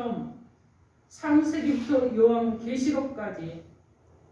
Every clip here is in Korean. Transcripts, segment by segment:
이처럼 창세기부터 요한 계시록까지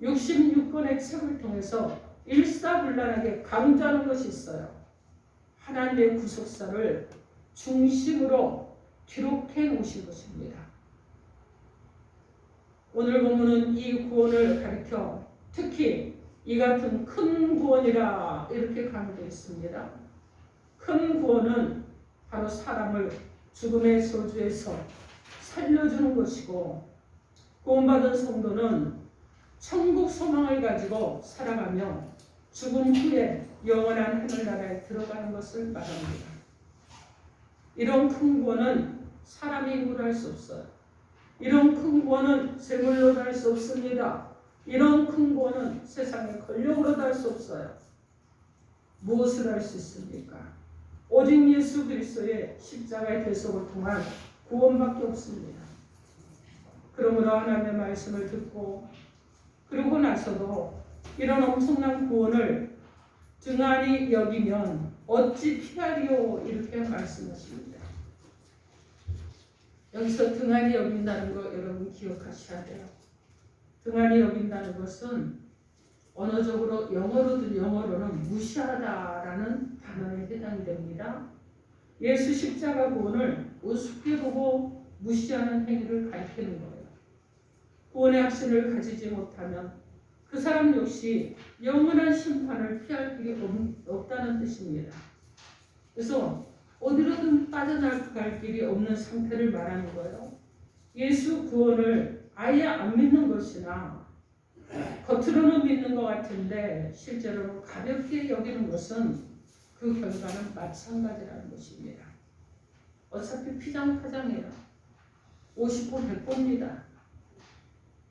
66권의 책을 통해서 일사불란하게 강조하는 것이 있어요. 하나님의 구속사를 중심으로 기록해 놓으신 것입니다. 오늘 본문은 이 구원을 가리켜 특히 이 같은 큰 구원이라 이렇게 강조되어 있습니다. 큰 구원은 바로 사람을 죽음의 소주에서 살려주는 것이고 구원받은 성도는 천국 소망을 가지고 살아가며 죽은 후에 영원한 하늘나라에 들어가는 것을 말합니다. 이런 큰 구원은 사람이 힘으로 할 수 없어요. 이런 큰 구원은 재물로도 할 수 없습니다. 이런 큰 구원은 세상의 권력으로도 할 수 없어요. 무엇을 할 수 있습니까? 오직 예수 그리스도의 십자가의 대속을 통한 구원밖에 없습니다. 그러므로 하나님의 말씀을 듣고 그러고 나서도 이런 엄청난 구원을 등한히 여기면 어찌 피하리오 이렇게 말씀하십니다. 여기서 등한히 여긴다는 거 여러분 기억하셔야 돼요. 등한히 여긴다는 것은 언어적으로 영어로도 영어로는 무시하다라는 단어에 해당이 됩니다. 예수 십자가 구원을 우습게 보고 무시하는 행위를 가리키는 거예요. 구원의 확신을 가지지 못하면 그 사람 역시 영원한 심판을 피할 길이 없, 다는 뜻입니다. 그래서 어디로든 빠져나갈 길이 없는 상태를 말하는 거예요. 예수 구원을 아예 안 믿는 것이나 겉으로는 믿는 것 같은데 실제로 가볍게 여기는 것은 그 결과는 마찬가지라는 것입니다. 어차피 피장파장이에요. 50보 100보입니다.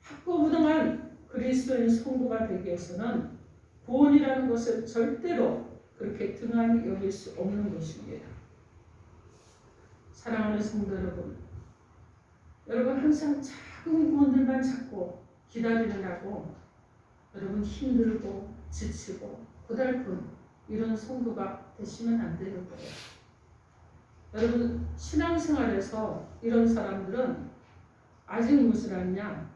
학고부동한 그리스도인 성도가 되기 위해서는 구원이라는 것을 절대로 그렇게 등한히 여길 수 없는 것입니다. 사랑하는 성도 여러분, 여러분 항상 작은 구원들만 찾고 기다리느라고 여러분 힘들고 지치고 고달픈 이런 성도가 되시면 안 되는 거예요. 여러분 신앙생활에서 이런 사람들은 아직 무엇을 하냐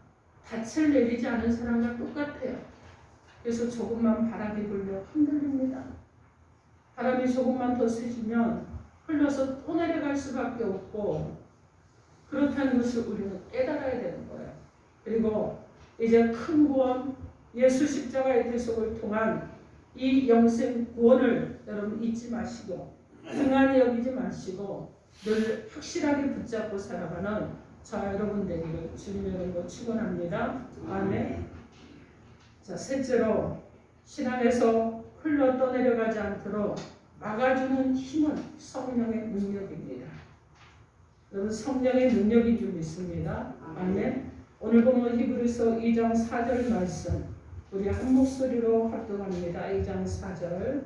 닻을 내리지 않은 사람과 똑같아요. 그래서 조금만 바람이 불려 흔들립니다. 바람이 조금만 더 세지면 흘러서 또 내려갈 수밖에 없고 그렇다는 것을 우리는 깨달아야 되는 거예요. 그리고 이제 큰 구원, 예수 십자가의 대속을 통한 이 영생 구원을 여러분 잊지 마시고 등한히 여기지 마시고 늘 확실하게 붙잡고 살아가는 자 여러분 되기를 주님의 이름으로 축원합니다. 아멘. 자 셋째로 신앙에서 흘러 떠내려가지 않도록 막아주는 힘은 성령의 능력입니다. 여러분 성령의 능력인 줄 믿습니다. 아멘. 오늘 보면 히브리서 2장 4절 말씀 우리 한 목소리로 활동합니다. 2장 4절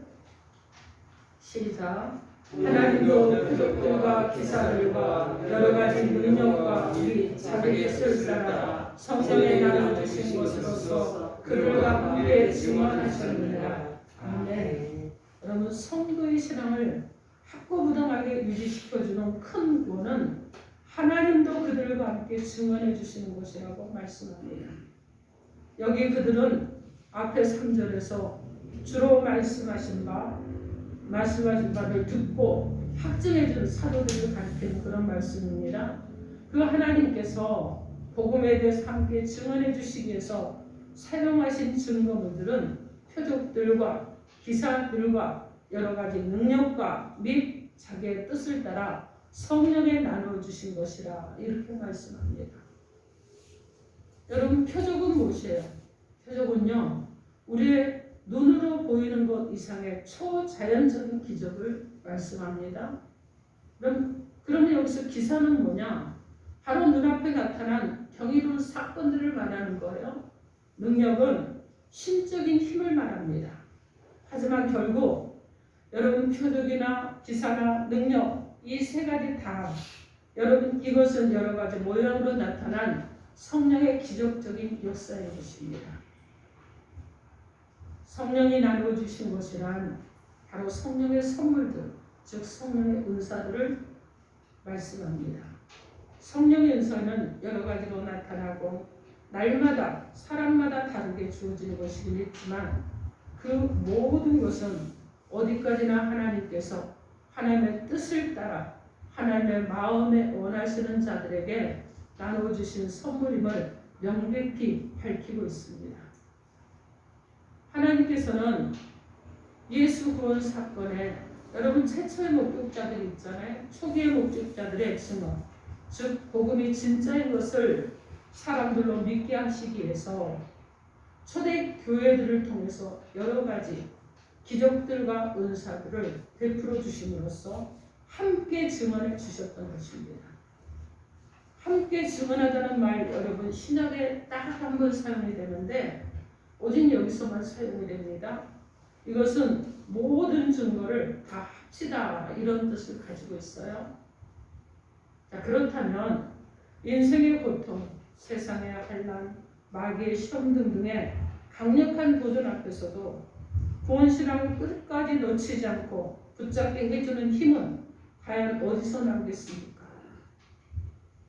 시작 하나님도 표적들과 기사들과 여러 가지 능력과 우리 자기 뜻을 따라 성령에 나눠주신 것으로서 그들과 함께 증언하셨느니라. 아멘. 여러분 성도의 신앙을 학고부동하게 유지시켜주는 큰 구원은 하나님도 그들과 함께 증언해 주시는 것이라고 말씀합니다. 여기 그들은 앞에 3절에서 주로 말씀하신 바 말씀하신 바를 듣고 확증해 준 사도들을 가리키는 그런 말씀입니다. 그 하나님께서 복음에 대해서 함께 증언해 주시기 위해서 사용하신 증거물들은 표적들과 기사들과 여러 가지 능력과 및 자기의 뜻을 따라 성령에 나누어 주신 것이라 이렇게 말씀합니다. 여러분 표적은 무엇이에요? 표적은요 우리의 눈으로 보이는 것 이상의 초자연적인 기적을 말씀합니다. 그럼 그러면 여기서 기사는 뭐냐? 바로 눈앞에 나타난 경이로운 사건들을 말하는 거예요. 능력은 신적인 힘을 말합니다. 하지만 결국 여러분 표적이나 기사나 능력 이 세 가지 다 여러분 이것은 여러 가지 모양으로 나타난 성령의 기적적인 역사의 것입니다. 성령이 나누어 주신 것이란 바로 성령의 선물들, 즉 성령의 은사들을 말씀합니다. 성령의 은사는 여러 가지로 나타나고 날마다 사람마다 다르게 주어지는 것이긴 있지만 그 모든 것은 어디까지나 하나님께서 하나님의 뜻을 따라 하나님의 마음에 원하시는 자들에게 나누어 주신 선물임을 명백히 밝히고 있습니다. 하나님께서는 예수 구원 사건에 여러분 최초의 목격자들이 있잖아요. 초기의 목격자들의 증언, 즉 복음이 진짜인 것을 사람들로 믿게 하시기 위해서 초대 교회들을 통해서 여러 가지 기적들과 은사들을 베풀어 주심으로써 함께 증언해 주셨던 것입니다. 함께 증언하다는 말 여러분 신약에 딱 한 번 사용이 되는데 오직 여기서만 사용이 됩니다. 이것은 모든 증거를 다 합치다 이런 뜻을 가지고 있어요. 자, 그렇다면 인생의 고통, 세상의 환란, 마귀의 시험 등등의 강력한 도전 앞에서도 구원신앙을 끝까지 놓치지 않고 붙잡게 해주는 힘은 과연 어디서 나오겠습니까?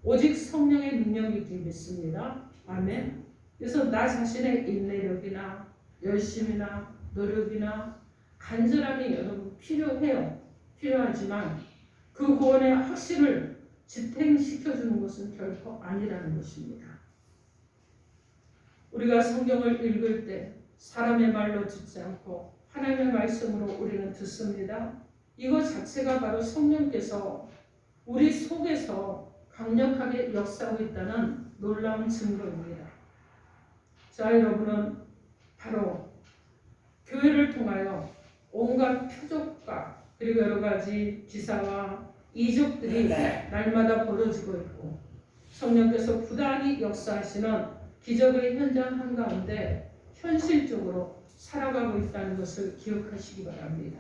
오직 성령의 능력이기 믿습니다. 아멘. 그래서 나 자신의 인내력이나 열심이나 노력이나 간절함이 여러분 필요해요. 필요하지만 그 구원의 확신을 지탱시켜주는 것은 결코 아니라는 것입니다. 우리가 성경을 읽을 때 사람의 말로 듣지 않고 하나님의 말씀으로 우리는 듣습니다. 이것 자체가 바로 성령께서 우리 속에서 강력하게 역사하고 있다는 놀라운 증거입니다. 자, 여러분은 바로 교회를 통하여 온갖 표적과 그리고 여러 가지 기사와 이적들이 날마다 벌어지고 있고 성령께서 부단히 역사하시는 기적의 현장 한가운데 현실적으로 살아가고 있다는 것을 기억하시기 바랍니다.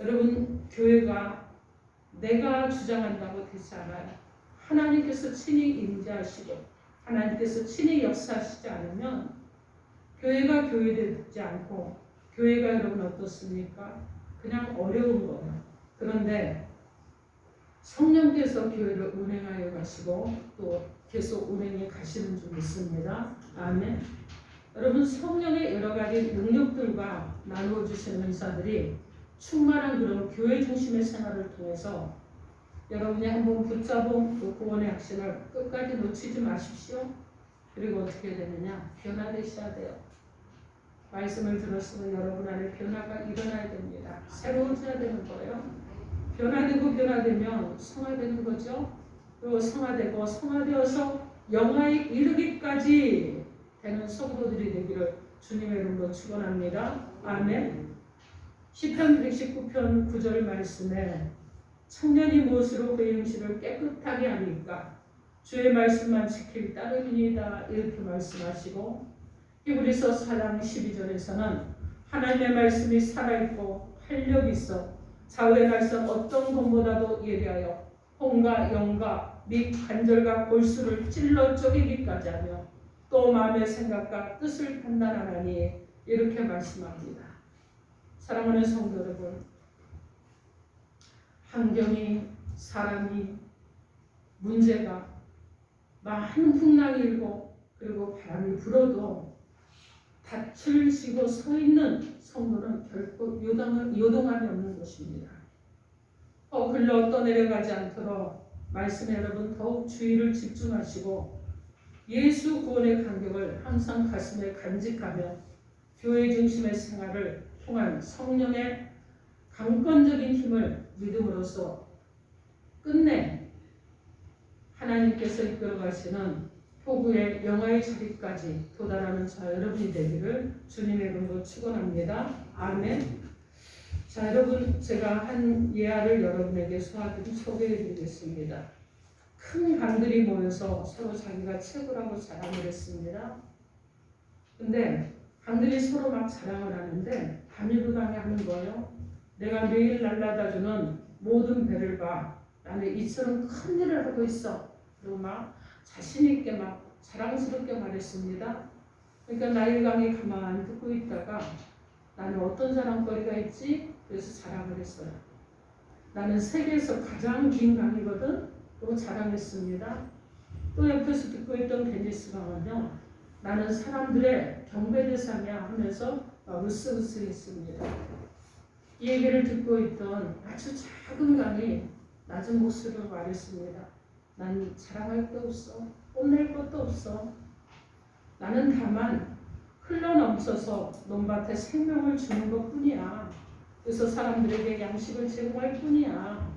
여러분, 교회가 내가 주장한다고 되지 않아요. 하나님께서 친히 임재하시고 하나님께서 친히 역사하시지 않으면 교회가 교회되지 않고 교회가 여러분 어떻습니까? 그냥 어려운 거예요. 그런데 성령께서 교회를 운행하여 가시고 또 계속 운행해 가시는 줄 믿습니다. 아멘. 여러분 성령의 여러 가지 능력들과 나누어 주시는 은사들이 충만한 그런 교회 중심의 생활을 통해서 여러분이 한번 붙잡은 그 구원의 확신을 끝까지 놓치지 마십시오. 그리고 어떻게 되느냐? 변화되셔야 돼요. 말씀을 들었으면 여러분 안에 변화가 일어나야 됩니다. 새로워져야 되는 거예요. 변화되고 변화되면 성화되는 거죠. 그리고 성화되고 성화되어서 영화에 이르기까지 되는 성도들이 되기를 주님의 이름으로 축원합니다. 아멘. 시편 119편 9절 말씀에 청년이 무엇으로 그 행실을 깨끗하게 하니까 주의 말씀만 지킬 따름이니다 이렇게 말씀하시고 히브리서 4장 12절에서는 하나님의 말씀이 살아있고 활력 있어 좌우의 날선 어떤 것보다도 예리하여 홍과 영과 및 관절과 골수를 찔러 쪼개기까지 하며 또 마음의 생각과 뜻을 판단하나니 이렇게 말씀합니다. 사랑하는 성도 여러분, 환경이 사람이 문제가 많은 풍랑이 일고 그리고 바람이 불어도 닻을 쥐고 서 있는 성도는 결코 요동함이 없는 것입니다. 어, 글러 떠내려가지 않도록 말씀에 여러분 더욱 주의를 집중하시고 예수 구원의 간격을 항상 가슴에 간직하며 교회 중심의 생활을 통한 성령의 강권적인 힘을 믿음으로써 끝내 하나님께서 이끌어 가시는 포구의 영화의 자리까지 도달하는 자 여러분이 되기를 주님의 이름으로 축원합니다. 아멘. 자 여러분 제가 한 예화를 여러분에게 소개해드리겠습니다. 큰 강들이 모여서 서로 자기가 최고라고 자랑을 했습니다. 근데 강들이 서로 막 자랑을 하는데 밤일부당에 하는 거예요. 내가 매일 날라다주는 모든 배를 봐. 나는 이처럼 큰 일을 하고 있어. 그리고 막 자신 있게 막 자랑스럽게 말했습니다. 그러니까 나일강이 가만히 듣고 있다가 나는 어떤 자랑거리가 있지? 그래서 자랑을 했어요. 나는 세계에서 가장 긴 강이거든. 또 자랑했습니다. 또 옆에서 듣고 있던 데니스 강은요. 나는 사람들의 경배 대상이야 하면서 막 으쓱으쓱 했습니다. 이 얘기를 듣고 있던 아주 작은 강이 낮은 목소리로 말했습니다. 난 자랑할 게 없어. 뽐낼 것도 없어. 나는 다만 흘러넘쳐서 논밭에 생명을 주는 것 뿐이야. 그래서 사람들에게 양식을 제공할 뿐이야.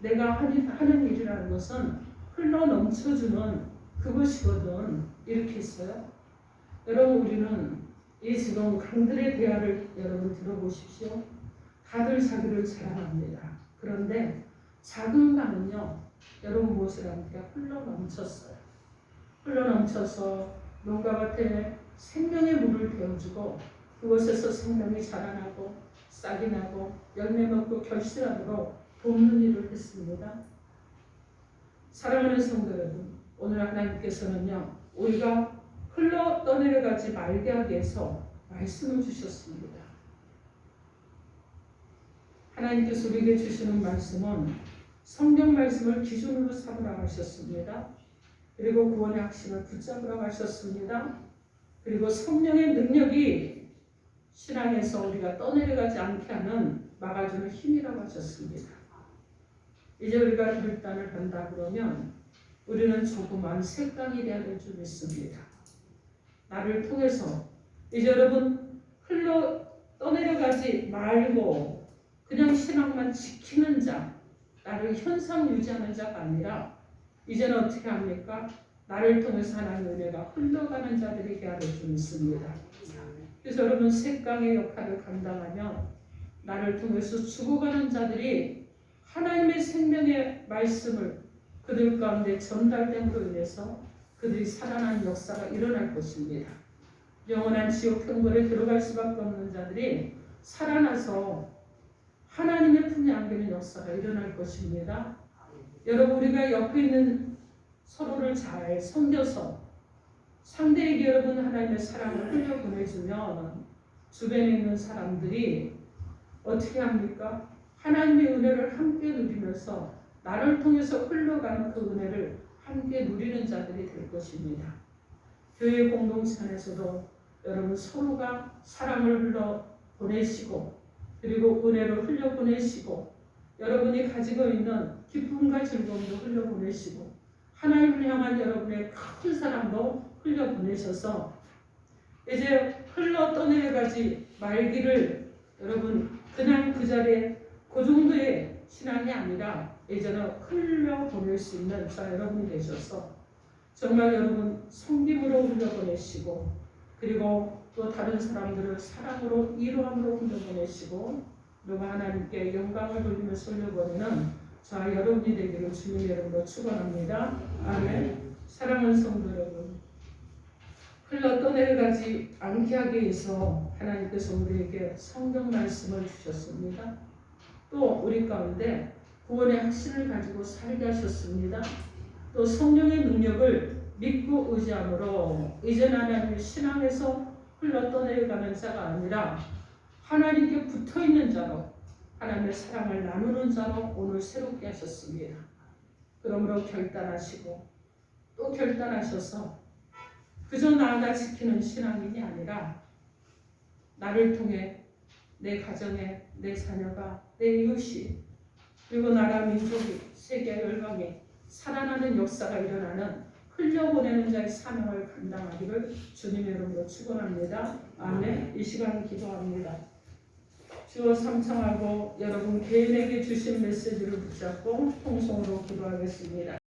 내가 하는, 일이라는 것은 흘러넘쳐주는 그것이거든. 이렇게 했어요. 여러분, 우리는 이 지금 강들의 대화를 여러분 들어보십시오. 다들 자기를 자랑합니다. 그런데 작은 강은요, 여러분 무엇을 합니까? 흘러 넘쳤어요. 흘러 넘쳐서 농가밭에 생명의 물을 데워주고 그곳에서 생명이 자라나고 싹이 나고 열매 먹고 결실하도록 돕는 일을 했습니다. 사랑하는 성도 여러분, 오늘 하나님께서는요, 우리가 흘러 떠내려가지 말게 하기 위해서 말씀을 주셨습니다. 하나님께서 우리에게 주시는 말씀은 성경 말씀을 기준으로 삼으라고 하셨습니다. 그리고 구원의 확신을 붙잡으라고 하셨습니다. 그리고 성령의 능력이 신앙에서 우리가 떠내려가지 않게 하는 막아주는 힘이라고 하셨습니다. 이제 우리가 결단을 한다 그러면 우리는 조그만 색강이 되어야 될줄 믿습니다. 나를 통해서 이제 여러분 흘러 떠내려가지 말고 그냥 신앙만 지키는 자, 나를 현상 유지하는 자가 아니라 이제는 어떻게 합니까? 나를 통해서 하나님의 은혜가 흘러가는 자들에게 믿습니다. 그래서 여러분 색강의 역할을 감당하며 나를 통해서 죽어가는 자들이 하나님의 생명의 말씀을 그들 가운데 전달됨으로 인해서 그들이 살아나는 역사가 일어날 것입니다. 영원한 지옥 평벌에 들어갈 수밖에 없는 자들이 살아나서 하나님의 품에 안기는 역사가 일어날 것입니다. 여러분 우리가 옆에 있는 서로를 잘 섬겨서 상대에게 여러분 하나님의 사랑을 흘려 보내주면 주변에 있는 사람들이 어떻게 합니까? 하나님의 은혜를 함께 누리면서 나를 통해서 흘러가는 그 은혜를 함께 누리는 자들이 될 것입니다. 교회 공동체 안에서도 여러분 서로가 사랑을 흘러 보내시고 그리고 은혜를 흘려 보내시고 여러분이 가지고 있는 기쁨과 즐거움도 흘려 보내시고 하나님을 향한 여러분의 큰 사랑도 흘려 보내셔서 이제 흘러 떠내려가지 말기를 여러분 그냥 그 자리에 그 정도의 신앙이 아니라 이제는 흘려 보낼 수 있는 자 여러분이 되셔서 정말 여러분 성김으로 흘려 보내시고 그리고 또 다른 사람들을 사랑으로 이로함으로 보내시고 그리고 하나님께 영광을 흘려 보내는 자 여러분이 되기를 주님의 이름으로 축원합니다. 아멘. 사랑하는 성도 여러분, 흘러 떠내려가지 않게 하기 위해서 하나님께서 우리에게 성경 말씀을 주셨습니다. 또 우리 가운데 구원의 확신을 가지고 살게 하셨습니다. 또 성령의 능력을 믿고 의지함으로 이제 하나님의 신앙에서 흘러 떠내려가는 자가 아니라 하나님께 붙어 있는 자로 하나님의 사랑을 나누는 자로 오늘 새롭게 하셨습니다. 그러므로 결단하시고 또 결단하셔서 그저 나 하나 지키는 신앙인이 아니라 나를 통해 내 가정에 내 자녀가 내 이웃이 그리고 나라 민족이 세계 열방에 살아나는 역사가 일어나는 흘려보내는 자의 사명을 감당하기를 주님의 이름으로 축원합니다. 아멘. 이 시간 기도합니다. 주어 삼창하고 여러분 개인에게 주신 메시지를 붙잡고 통성으로 기도하겠습니다.